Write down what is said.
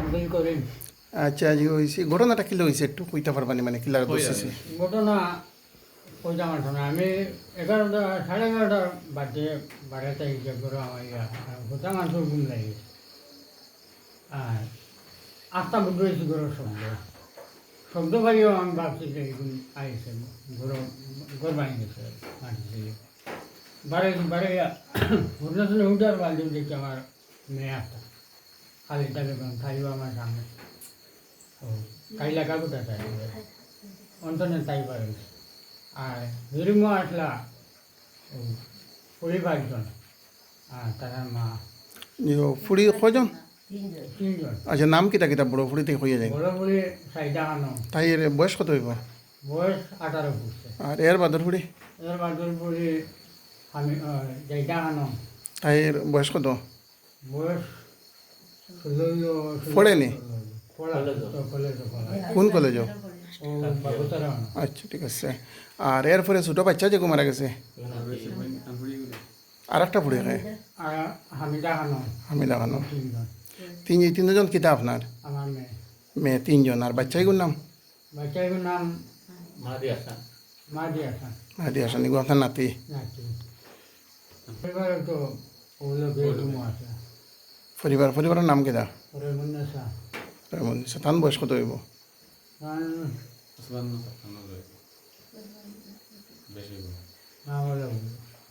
আমদানি করেন। আচ্ছা আজ হয়েছে ঘটনাটা কিলো হয়েছে একটু কইতে পারবানি মানে কিলার বসেছে ঘটনা কইতাম আসো না আমি এগারোটা সাড়ে এগারোটার বাজে বাড়িতে হিসেব করে আমার ইয়া গোটা মাংসের ঘুম লাগে। আর আটটা বুধ হয়েছে গরুর শব্দ। শব্দ পাইও আমি ভাবছি যে এগুলো আইসে গরু গর বানিয়ে গেছে মাটি থেকে বাড়ে বাড়ে ঘটনা উঠার বাজে দেখি আমার মেয়ে আসতা খালি তাকে খাইব আমার সামনে। ও কাইলা কাকুটা চাই অন্তনে তাই পারে। আর হিরিমো আসলা। ও পরিবারজন আর তার মা। ফুড়ি কজন তিনজন। আচ্ছা নাম কিতা কিতা বড় ফুড়ি থেকে হইয়া যায়। বড় বুড়ি সাইডা খানো তাই এর বয়স কত হইব? বয়স আঠারো ফুটছে। আর এর বাদর ফুড়ি? এর বাদুর বুড়ি আমি জাইডা খানো তাই এর বয়স কত? বয়স ষোলো পড়েনি? পড়া কলেজ পড়া কোন কলেজও ও বাবুতারা আচ্ছা ঠিক আছে আর এরপরে ছোটো বাচ্চা যে মারা গেছে আর একটা ফুড়ি খায় আর হামিদা খানো আমি লাগানো তিনজন তিন তিনজন কিতা আপনার আমার মেয়ে মেয়ে তিনজন আর বাচ্চাইগুর নাম বাচ্চাগুলোর নাম মাহাদি আসান মাদি আসান হাদি হাসান এগুলো আপনার নাতি নাকি পরিবারে তো ওগুলো বেডরুম আছে পরিবার পরিবারের নাম কি দা? তান বয়স কত হইব? বেশি